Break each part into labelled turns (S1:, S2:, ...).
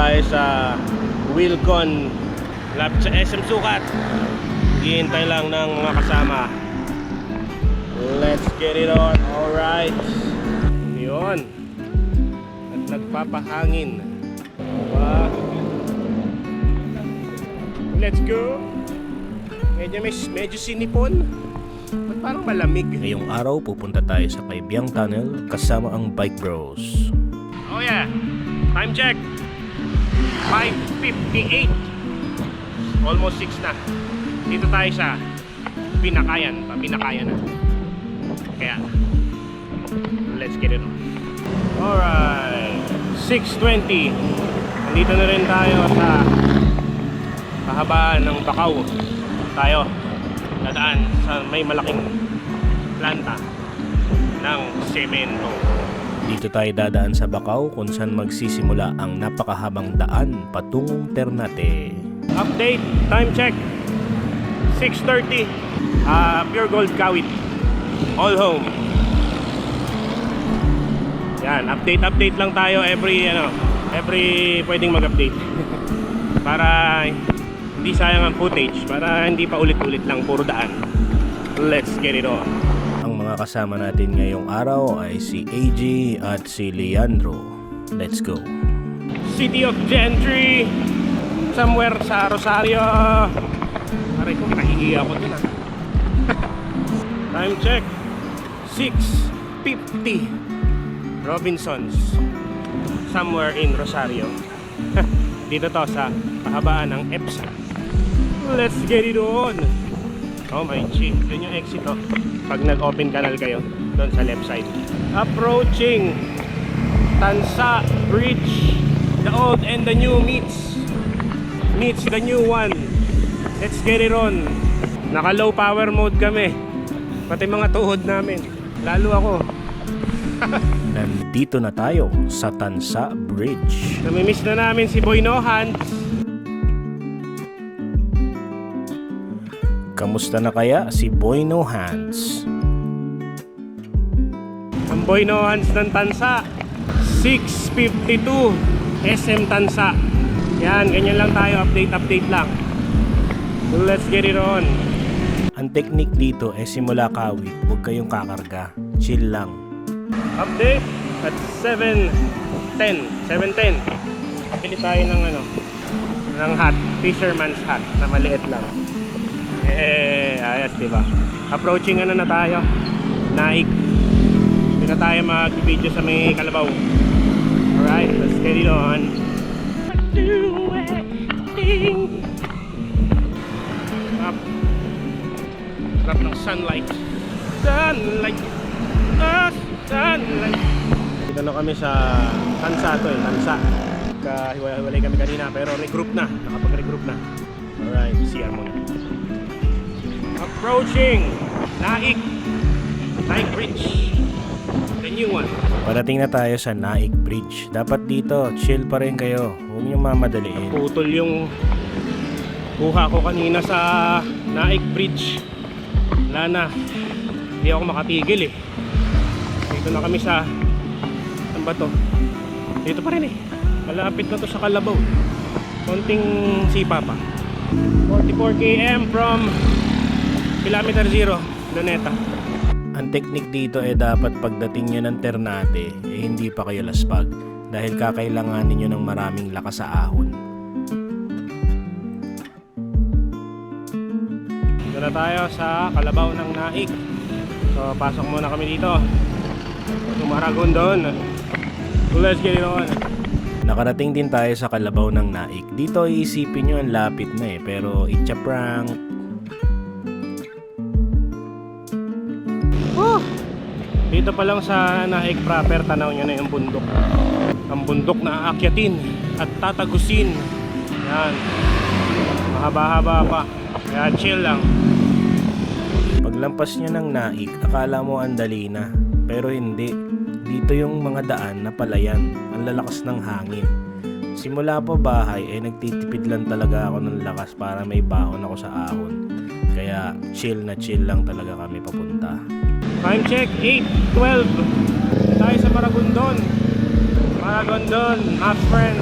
S1: tayo sa Wilcon. Lapit sa SM Sukat. Hihintay lang ng mga kasama. Let's get it on. Alright Yun. At nagpapahangin? Let's go. Medyo, may, medyo sinipon. Ba't parang malamig?
S2: Ngayong araw pupunta tayo sa Kaibiyang Tunnel kasama ang Bike Bros.
S1: Oh yeah. Time check. 5.58. Almost 6 na. Dito tayo sa Pinakayan. Pa, Pinakayan na. Kaya, let's get it on. Alright. 6.20. Nandito na rin tayo sa kahabaan ng Bakaw. Tayo. Dadaan sa may malaking planta ng semento.
S2: Dito tayo dadaan sa Bacau kung saan magsisimula ang napakahabang daan patungong Ternate.
S1: Update, time check. 6.30. Ah, pure gold kawit. All home. Yan, update update lang tayo every ano, every pwedeng mag-update. para hindi sayang ang footage, para hindi pa ulit-ulit lang puro daan. Let's get it on.
S2: Kasama natin ngayong araw ay si AJ at si Leandro. Let's go.
S1: City of Gentry somewhere sa Rosario. Aray ko nahihiya ako dun ah. Time check. 6.50 Robinsons somewhere in Rosario. Dito to sa pahabaan ng EPSA. Let's get it on. Oh my G yun yung exit oh pag nag-open canal kayo doon sa left side. Approaching Tansa Bridge The old and the new meets. Meets the new one. Let's get it on. Naka low power mode kami. Pati mga tuhod namin. Lalo ako.
S2: Nandito na tayo sa Tansa Bridge.
S1: Namimiss na namin si Boy Nohan
S2: Kamusta na kaya si Boy No Hands?
S1: Ang Boy Nohans ng Tansa 652 SM Tansa Yan, ganyan lang tayo Update, update lang Let's get it on
S2: Ang technique dito ay simula kawit, huwag kayong kakarga. Chill lang.
S1: Update at 7.10 7.10 Pili tayo ng ano ng hat, fisherman's hat na maliit lang eh, ayos diba approaching ano na tayo? Naik hindi na tayo mag-video sa may kalabaw. Alright, let's get it on. Do anything up sarap ng sunlight. Sunlight. Ah, sunlight. Dito na kami sa Tansa to eh, Tansa. Kahiwalay kami kanina pero regroup na. Nakapag-regroup na. Alright, CR muna approaching. Naik. Naik Bridge. The new one.
S2: Parating na tayo sa Naik Bridge. Dapat dito, chill pa rin kayo. Huwag niyong mamadaliin.
S1: putol yung kuha ko kanina sa Naik Bridge. Wala na. Hindi ako makatigil eh. Dito na kami sa saan ba to? Dito pa rin eh. Malapit na to sa Kalabaw. Konting sipa pa. 44 km from kilometer 0 Luneta
S2: Ang technique dito ay dapat pagdating nyo ng Ternate, eh hindi pa kayo laspag. Dahil kakailanganin nyo ng maraming lakas sa ahon.
S1: dito na tayo sa Kalabaw ng Naik so pasok muna kami dito Tumaragon doon let's get it on
S2: Nakarating din tayo sa Kalabaw ng Naik. Dito iisipin nyo ang lapit na eh, pero it's a prank.
S1: Dito pa lang sa Naik proper, tanaw nyo na yung bundok. Ang bundok na aakyatin at tatagusin. Yan. Mahaba-haba pa. Kaya chill lang.
S2: Paglampas nyo ng Naik, akala mo ang dali na. Pero hindi. Dito yung mga daan na palayan. Ang lalakas ng hangin. Simula pa bahay ay nagtitipid lang talaga ako ng lakas para may baon ako sa ahon. Kaya chill na chill lang talaga kami papunta.
S1: Time check, 8.12. Tayo sa Maragondon. Maragondon, my friend.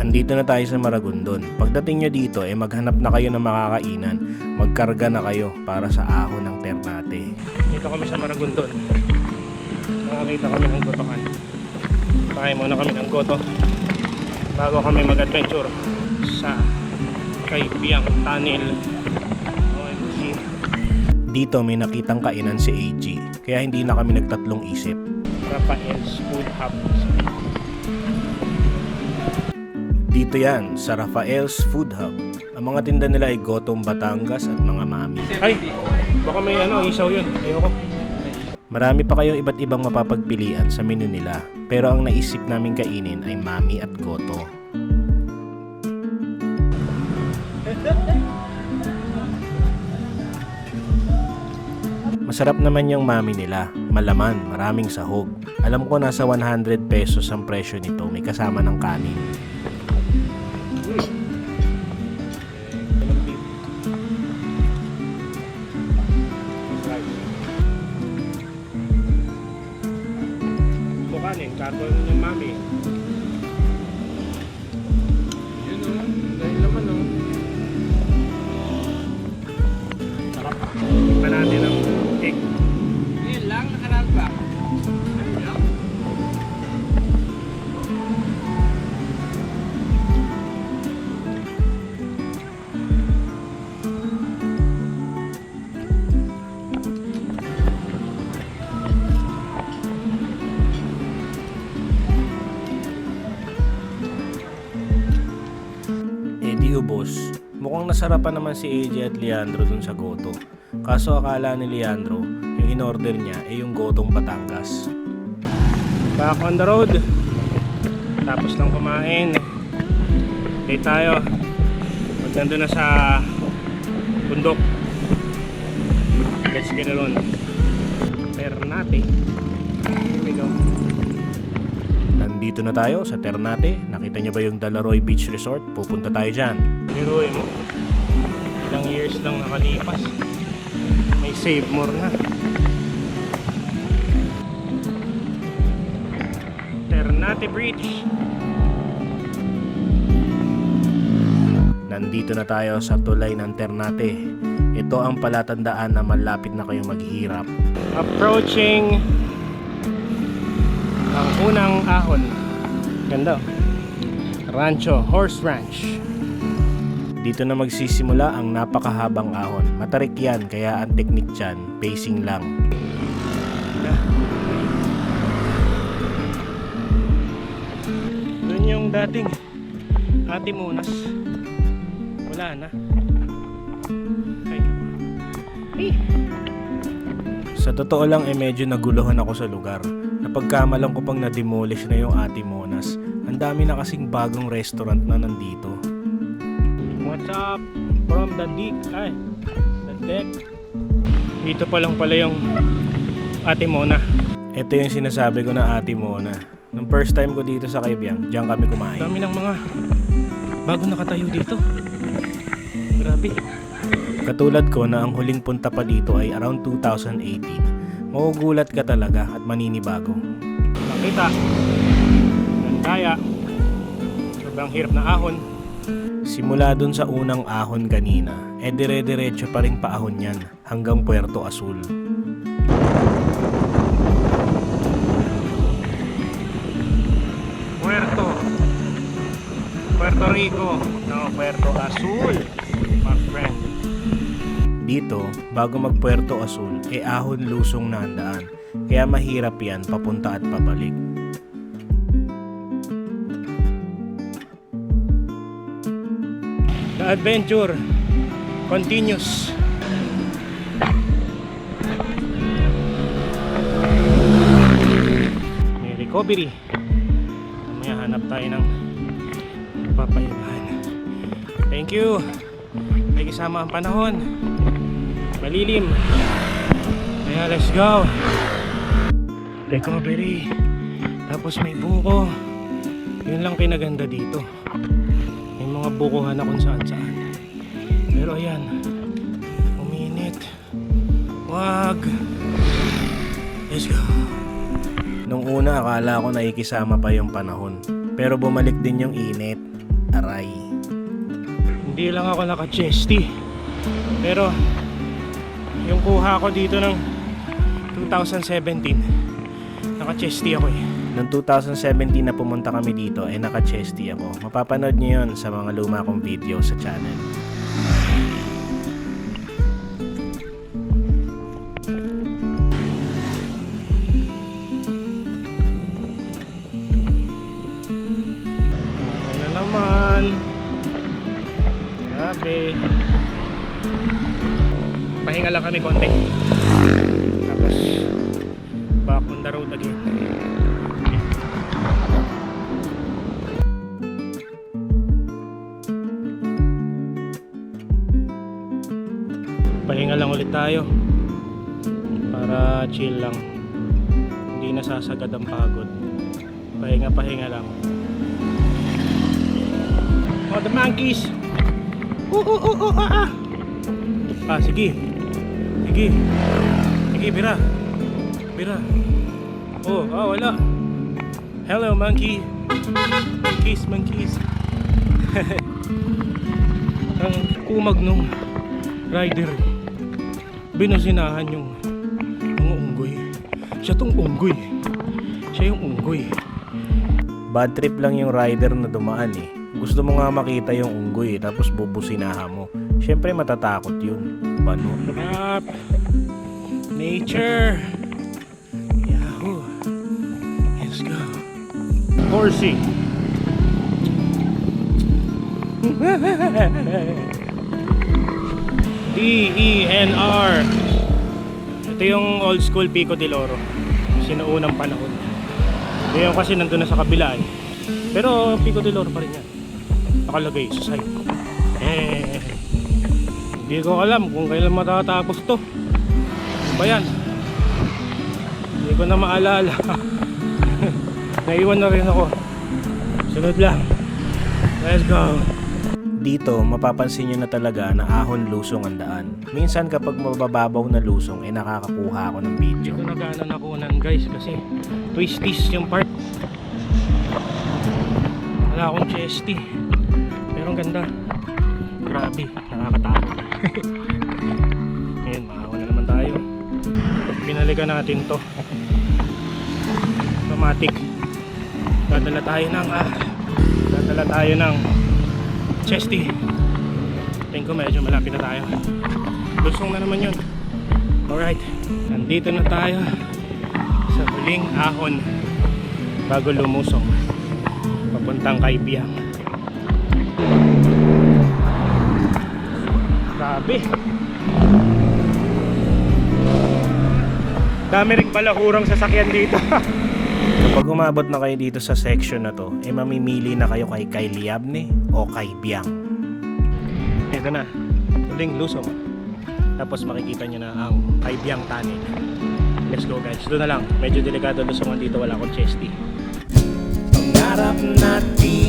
S2: Andito na tayo sa Maragondon. Pagdating nyo dito, eh maghanap na kayo ng makakainan. Magkarga na kayo para sa ahon ng Ternate.
S1: Dito kami sa Maragondon. Nakakita kami ng gotokan. Kakain muna kami ng goto. Bago kami mag-adventure sa Kaibiyang Tunnel.
S2: Dito may nakitang kainan si AG, kaya hindi na kami nagtatlong isip.
S1: Rafael's Food Hub.
S2: Dito yan, sa Rafael's Food Hub. Ang mga tinda nila ay Gotong Batangas at mga mami.
S1: Ay! Baka may ano, isaw yun. Ayoko.
S2: Marami pa kayong iba't ibang mapapagpilian sa menu nila, pero ang naisip namin kainin ay mami at goto. Masarap naman yung mami nila, malaman, maraming sahog. Alam ko nasa 100 pesos ang presyo nito, may kasama ng kanin. Ubos. Mukhang nasarapan naman si AJ at Leandro dun sa goto. Kaso akala ni Leandro, yung in-order niya ay yung gotong Batangas.
S1: Back on the road. Tapos lang kumain. Okay tayo. Pag na sa bundok. Let's get it on. Ternate. Here we go.
S2: Nandito na tayo sa Ternate. Nakita niyo ba yung Dalaroy Beach Resort? Pupunta tayo dyan.
S1: Biruin mo. Ilang years lang nakalipas. May save more na. Ternate Bridge.
S2: Nandito na tayo sa tulay ng Ternate. Ito ang palatandaan na malapit na kayong maghihirap.
S1: Approaching ang unang ahon. Ganda. oh. Rancho, Horse Ranch.
S2: Dito na magsisimula ang napakahabang ahon. Matarik yan, kaya ang teknik dyan, pacing lang.
S1: Doon yung dating Ate Munas. Wala na. Ay. Eh.
S2: Sa totoo lang eh medyo naguluhan ako sa lugar. Napagkamalang ko pang na-demolish na yung Ate Monas. Ang dami na kasing bagong restaurant na nandito.
S1: What's up from the deck? Ay, the deck. Dito pa lang pala yung Ate Mona.
S2: Ito yung sinasabi ko na Ate Mona. Nung first time ko dito sa Kaibiyang, diyan kami kumain.
S1: Dami ng mga bago nakatayo dito. Grabe.
S2: Katulad ko na ang huling punta pa dito ay around 2018. Magugulat ka talaga at maninibago.
S1: Nakita. Nandaya. Sobrang hirap na ahon.
S2: Simula dun sa unang ahon kanina, eh dire-diretso pa rin paahon yan hanggang Puerto Azul.
S1: Puerto. Puerto Rico. No, Puerto Azul.
S2: Dito, bago mag Puerto Azul, e ahon lusong na ang. Kaya mahirap yan papunta at pabalik.
S1: The adventure continues. May recovery. Mamaya hanap tayo ng papayuhan. Thank you. May kasama ang panahon. Malilim. Kaya let's go. Recovery. Tapos may buko. Yun lang kinaganda dito. May mga bukuhan na kung saan saan. Pero ayan, uminit. Wag. Let's go.
S2: Nung una akala ko nakikisama pa yung panahon. Pero bumalik din yung init.
S1: Hindi lang ako naka-chesty. Pero yung kuha ko dito ng 2017, naka-chesty ako eh.
S2: Noong 2017 na pumunta kami dito, eh naka-chesty ako. Mapapanood nyo yun sa mga luma kong video sa channel.
S1: Lang kami konti. Tapos, back on the road again. Pahinga lang ulit tayo. Para chill lang. Hindi nasasagad ang pagod. Pahinga-pahinga lang. Oh, the monkeys! Oh, oh, oh, oh, ah, ah! Ah, sige. Sige. Sige, bira. Bira. Oh, ah, wala. Hello, monkey. Monkeys, monkeys. Ang kumag nung rider. Binusinahan yung mga unggoy. Siya tong unggoy. Siya yung unggoy.
S2: Bad trip lang yung rider na dumaan eh. Gusto mo nga makita yung unggoy eh, tapos bubusinahan mo. Siyempre matatakot yun. Bano?
S1: Up. Nature. Yahoo. Let's go. Horsey. D-E-N-R. Ito yung old school Pico de Loro. Sinuunang panahon. Ito yung kasi nandun na sa kabila eh. Pero Pico de Loro pa rin yan. Nakalagay sa side. Eh, hindi ko alam kung kailan matatapos to. Ano ba yan? Hindi ko na maalala. Naiwan na rin ako. Sunod lang. Let's go.
S2: Dito, mapapansin nyo na talaga na ahon lusong ang daan. Minsan kapag mabababaw na lusong, ay nakakakuha ako ng video.
S1: ko na gaano nakunan guys kasi twisties yung part. Wala akong chesty. Pero ang ganda. Grabe, nakakatakot. Ngayon, maawa na naman tayo. Binalikan natin to. Automatic. Dadala tayo ng ah, dadala tayo ng chesty. Tingin ko medyo malapit na tayo. Lusong na naman yun. Alright, nandito na tayo sa huling ahon bago lumusong papuntang kay Biang. Grabe. Dami rin pala hurang sasakyan dito.
S2: Kapag umabot na kayo dito sa section na to, ay mamimili na kayo kay Kylie Abne o kay Biang.
S1: Ito na, huling lusong. Tapos makikita nyo na ang kay Biang Tunnel. Let's go guys, doon na lang. Medyo delikado lusungan dito, wala akong chesty.
S2: Pangarap natin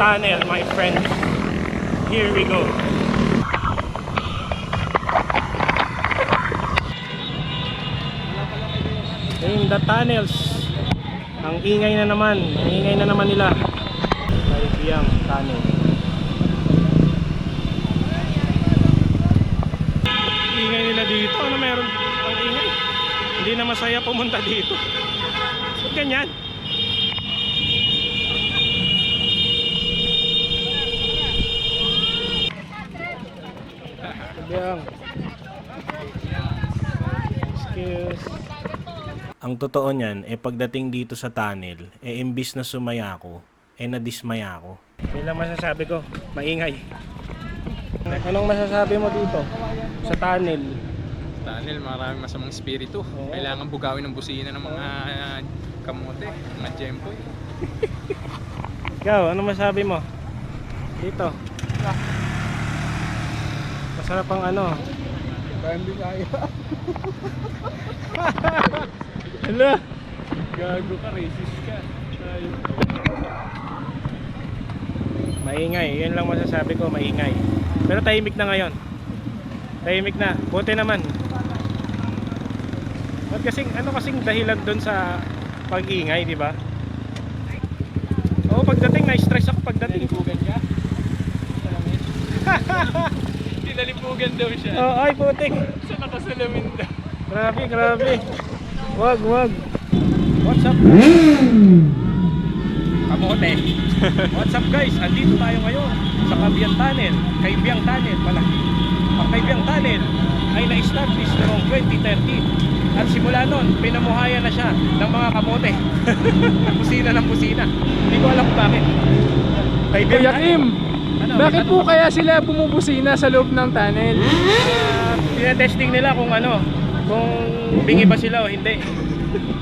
S1: Tunnel, my friends. Here we go. In the tunnels. Ang ingay na naman. Ang ingay na naman nila. Kaibyang Tunnel. Ingay nila dito. Ano meron? Ang ingay. Hindi na masaya pumunta dito. Ba't ganyan? Excuse.
S2: Ang totoo niyan, eh pagdating dito sa tunnel, eh imbis na sumaya ako, eh nadismaya ako.
S1: Yun lang masasabi ko. Maingay. Anong masasabi mo dito? Sa tunnel.
S3: Tunnel, maraming masamang espiritu.
S1: Oo.
S3: Kailangan bugawin ng busina ng mga ah, kamote, mga jempoy.
S1: Ikaw, anong masabi mo? Dito. Masarap ang ano.
S3: Bambi kaya.
S1: Hala.
S3: Gago ka, racist ka.
S1: Maingay. Yun lang masasabi ko, maingay. Pero tahimik na ngayon. Tahimik na. Buti naman. At kasing, ano kasing dahilan doon sa pag-ingay, di ba? Oo, pagdating, na-stress ako pagdating.
S3: Tinalipugan ka? Salamin. Tinalipugan daw siya.
S1: Oh, ay, putik.
S3: Sa nakasalamin daw.
S1: Grabe, grabe. Wag, wag. What's up?
S3: Kamote.
S1: What's up guys? Andito tayo ngayon sa Kabyang Tunnel. Kaibiyang Tunnel pala. Ang Kaibiyang Tunnel ay na-establish noong 2013. At simula noon, pinamuhayan na siya ng mga kamote. pusina ng pusina. Hindi ko alam kung bakit.
S4: Kim,
S1: Ano,
S4: bakit po kaya sila bumubusina sa loob ng tunnel?
S1: Ah, tinetesting nila kung ano, kung bingi ba sila o hindi.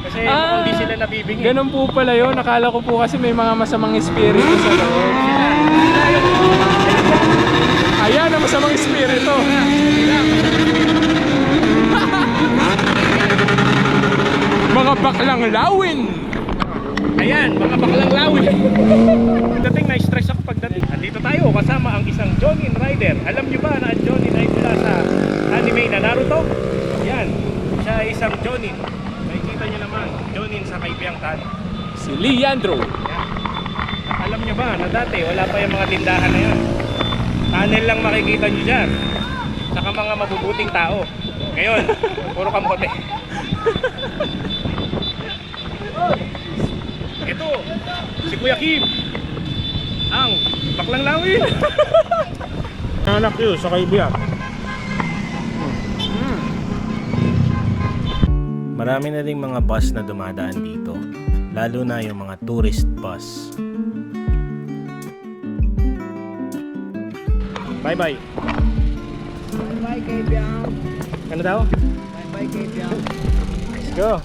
S1: Kasi mukhang di sila nabibingi.
S4: Ganun po pala yun. Nakala ko po kasi may mga masamang espiritu sa loob. Ayan ang masamang espiritu. mga baklang lawin.
S1: Ayan, mga baklang lawi. Pagdating na-stress ako pagdating. Andito tayo kasama ang isang Jonin Rider. Alam niyo ba na ang Jonin ay mula sa anime na Naruto? Yan, siya ay isang Jonin. Makikita niyo naman, Jonin sa Kaibiyang Tan.
S4: Si Leandro.
S1: Yan. Alam niyo ba na dati wala pa yung mga tindahan na yan. Tunnel lang makikita niyo dyan. Saka mga mabubuting tao. Ngayon, puro kampote. Ito, si Kuya Kim. Ang baklang lawin. Anak yun sa kaibigan.
S2: Marami na ring mga bus na dumadaan dito, lalo na yung mga tourist bus.
S1: Bye bye.
S5: Bye, Kaibiang.
S1: Ano daw?
S5: Bye, Kaibiang.
S1: Let's go.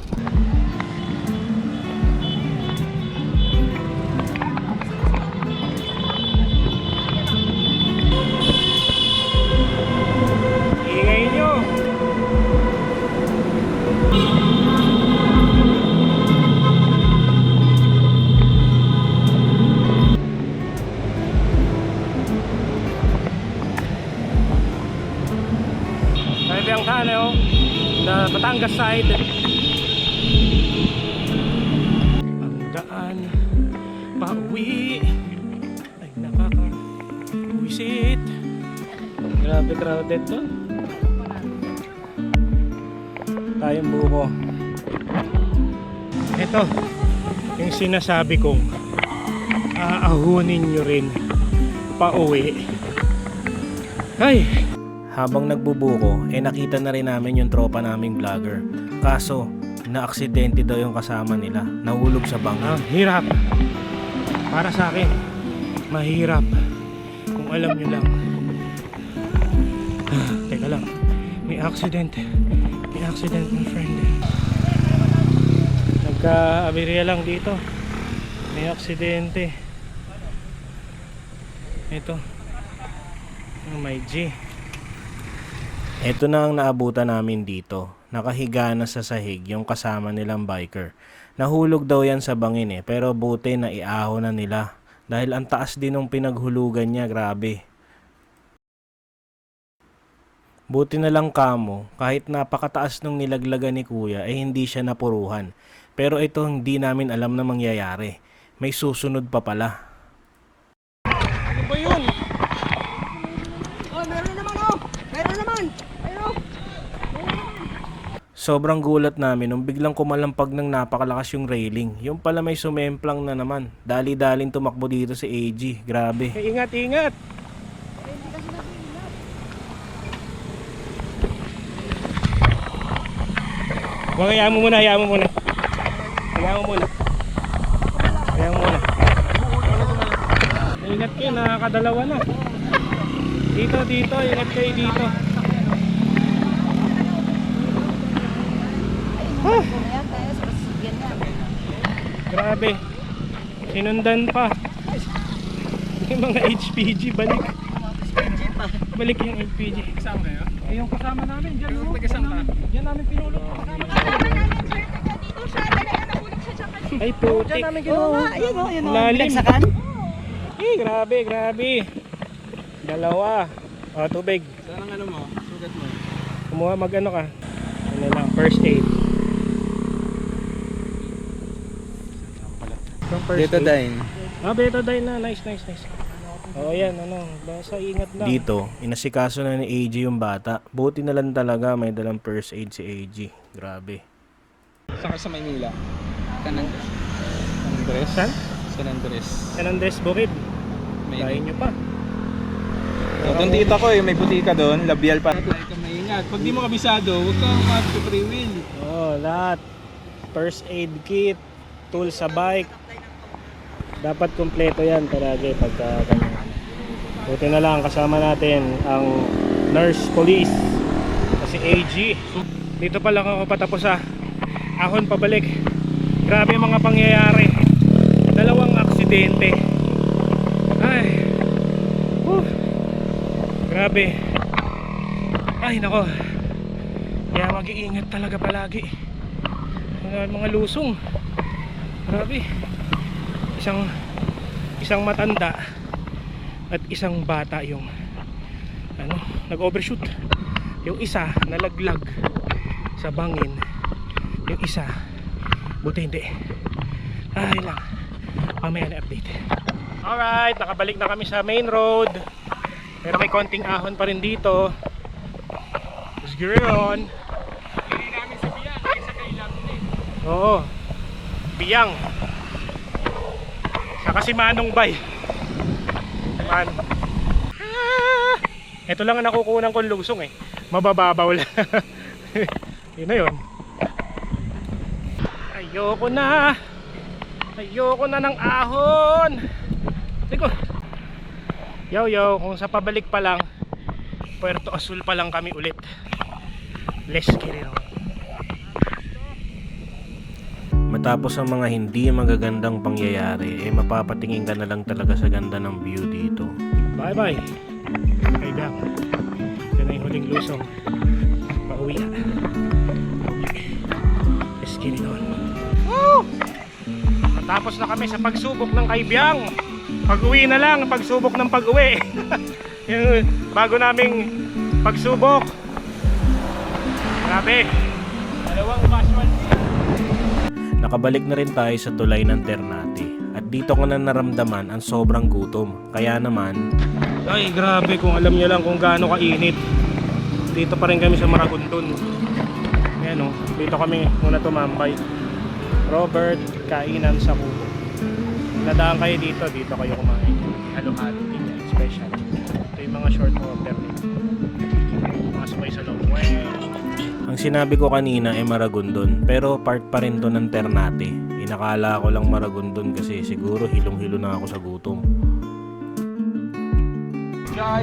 S1: Batangas side. Ang daan pauwi ay nakaka-wisit. Grabe crowded to. Tayong buko. Ito, yung sinasabi kong aahunin nyo rin pauwi. Ay,
S2: Habang nagbubuko, eh nakita na rin namin yung tropa naming vlogger. Kaso, na-aksidente daw yung kasama nila. Nahulog sa bangin.
S1: Ang hirap. Para sa akin, mahirap. Kung alam nyo lang. Teka lang. May accident. May accident, my friend. Nagka-aberya lang dito. May aksidente. Ito. Oh my G.
S2: Ito na ang naabutan namin dito. Nakahiga na sa sahig yung kasama nilang biker. Nahulog daw yan sa bangin eh, pero buti na iaho na nila. Dahil ang taas din ng pinaghulugan niya, grabe. Buti na lang kamo, kahit napakataas nung nilaglagan ni kuya, eh hindi siya napuruhan. Pero ito hindi namin alam na mangyayari. May susunod pa pala.
S1: Ano ba yun?
S5: Oh, meron naman, oh! Meron naman! Ayun, oh!
S2: Sobrang gulat namin nung biglang kumalampag ng napakalakas yung railing. Yung pala may sumemplang na naman. Dali-daling tumakbo dito si AG. Grabe.
S1: Eh, ingat, ingat! Huwag hayaan mo muna, hayaan mo muna. Hayaan mo muna. Hayaan mo muna. Ingat kayo, nakakadalawa na. Dito, dito, ingat kayo dito. Ah, grabe. Sinundan pa. Yung mga HPG, balik. Balik yung HPG.
S4: Kasama kayo?
S1: Eh, yung kasama namin, dyan.
S4: Yung taga-saan ka?
S1: Yan namin pinulot. Ay, putik. Dyan namin kinuha.
S5: Ayun o, ayun o.
S1: Lalim.
S5: Binagsakan?
S1: Eh, grabe, grabe. Dalawa. O, tubig.
S4: Saan ang ano mo? Sugat mo?
S1: Kumuha, mag-ano ka. Ano lang, first aid. First aid.
S4: Betadine.
S1: Ah, betadine na. Nice, nice, nice. Oo, yan, ano. Basta ingat lang.
S2: Dito, inasikaso na ni AG yung bata. Buti na lang talaga may dalang first aid si AG. Grabe.
S4: Saan ka sa Maynila? Kanan. Andres?
S1: Saan?
S4: San Andres.
S1: San Andres Bukid. Kain nyo pa.
S4: Oh, doon dito ko eh, may butika doon, labial pa. Huwag ka maingat. Pag di mo kabisado, huwag kang mag-free wheel.
S1: Oo, lahat. First aid kit, tools sa bike. Dapat kumpleto yan palagi pagka ganyan. Buti na lang kasama natin ang nurse police kasi AG. Dito pa lang ako patapos sa ahon pabalik. Grabe mga pangyayari. Dalawang aksidente. Ay. Whew. Grabe. Ay nako. Kaya mag-iingat talaga palagi. Mga, mga lusong. Grabe. Isang isang matanda at isang bata yung ano, nag-overshoot. Yung isa nalaglag sa bangin. Yung isa buti hindi. Ay lang. Mamaya na update. Alright, nakabalik na kami sa main road. Pero may konting ahon pa rin dito. Let's get on. Oo. Biyang. Si Manong Bay. Man. Ah! Ito lang ang nakukunan kong lusong eh. Mabababaw lang. yun na yun. Ayoko na. Ayoko na ng ahon. Teko. Yo yo, kung sa pabalik pa lang, Puerto Azul pa lang kami ulit. Let's get it on.
S2: Matapos ang mga hindi magagandang pangyayari, eh mapapatingin ka na lang talaga sa ganda ng view dito.
S1: Bye bye. Okay. Ito na yung huling lusong. Pauwi na. Let's get it on. Woo! Matapos na kami sa pagsubok ng kaibiyang. Pag-uwi na lang, pagsubok ng pag-uwi. yung bago naming pagsubok. Grabe. Dalawang casualty.
S2: Nakabalik na rin tayo sa tulay ng Ternate. At dito ko na naramdaman ang sobrang gutom. Kaya naman,
S1: Ay, grabe kung alam niyo lang kung gaano kainit. Dito pa rin kami sa Maragondon. Ayan o, dito kami muna tumambay. Robert, kainan sa kubo. Nadaan kayo dito, dito kayo kumain. Halo-halo special. Ito yung mga short order nito. Mga sabay sa loob. Well,
S2: ang sinabi ko kanina ay Maragondon. Pero part pa rin to ng Ternate. Inakala ko lang Maragondon kasi siguro hilong-hilo na ako sa gutom.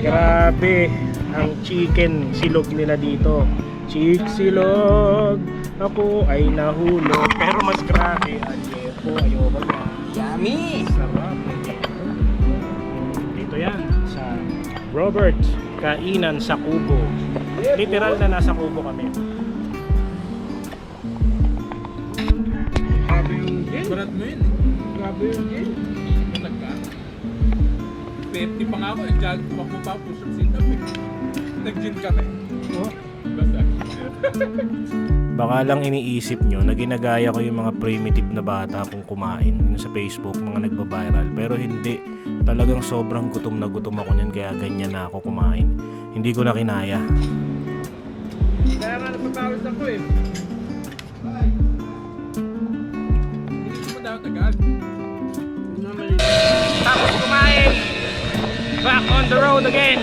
S1: grabe ang chicken silog nila dito. Chick silog, ako ay nahulog. Pero mas grabe, ayepo, ayoko na.
S5: Yummy!
S1: Sarap. Dito yan sa Robert Kainan sa Kubo. Literal na nasa Kubo kami.
S4: Yung. Barat mo yun eh. Grabe yung gin. Talaga. 50 pa nga ako, nag-jog tumakbo pa, push up sit up eh. Nag-gin kami.
S1: Oh.
S4: Basta.
S2: Baka lang iniisip nyo na ginagaya ko yung mga primitive na bata kung kumain yun sa Facebook, mga nagba-viral. Pero hindi. Talagang sobrang gutom na gutom ako niyan kaya ganyan na ako kumain. Hindi ko na kinaya.
S3: Kaya nga napapawis ako eh.
S1: Tapos kumain. Back on the road again.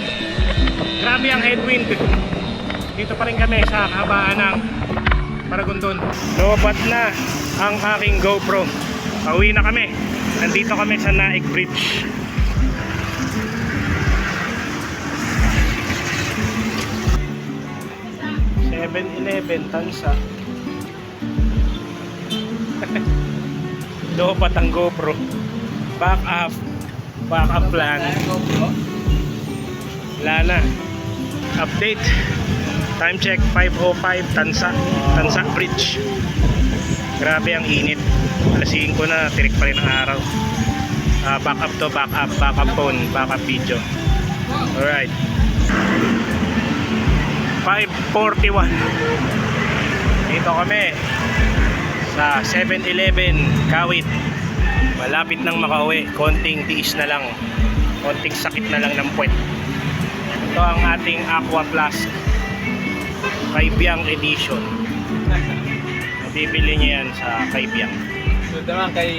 S1: Grabe ang headwind. Dito pa rin kami sa kahabaan ng Paragondon. Lobat na ang aking GoPro. Pauwi na kami. Nandito kami sa Naik Bridge. Seven Eleven Tansa. Lobat ang GoPro. Back up. Back up plan. Wala na. Update. Time check 5.05 Tansa. Tansa Bridge. Grabe ang init. Alas 5 na, tirik pa rin ang araw. Ah, back up to, back up, back up phone, back up video. Alright. 5.41 Dito kami sa 7-Eleven Kawit malapit nang makauwi. Konting tiis na lang. Konting sakit na lang ng puwet. Ito ang ating Aqua Flask. Kaibiyang Edition. Bibili niyo yan sa Kaibiyang
S3: So naman kay...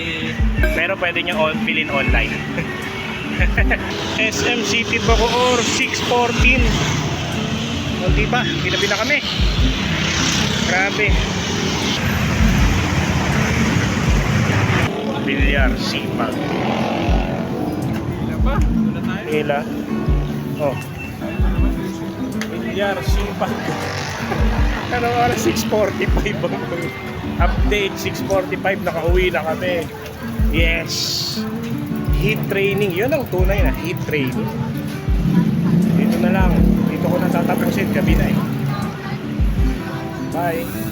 S1: pero pwede niyo on, bilhin online. SM City Bacoor 614 o diba, ginabi na kami. Grabe Bilyar Sipag
S4: Ilan ba? Na tayo.
S1: Oh. Bilyar, sipag. Ano oras? 6.45 ang update. 6.45 nakauwi na kami. Yes. Heat training. Yun ang tunay na heat training. Dito na lang. Dito ko na tatapusin. Gabi na eh. Bye.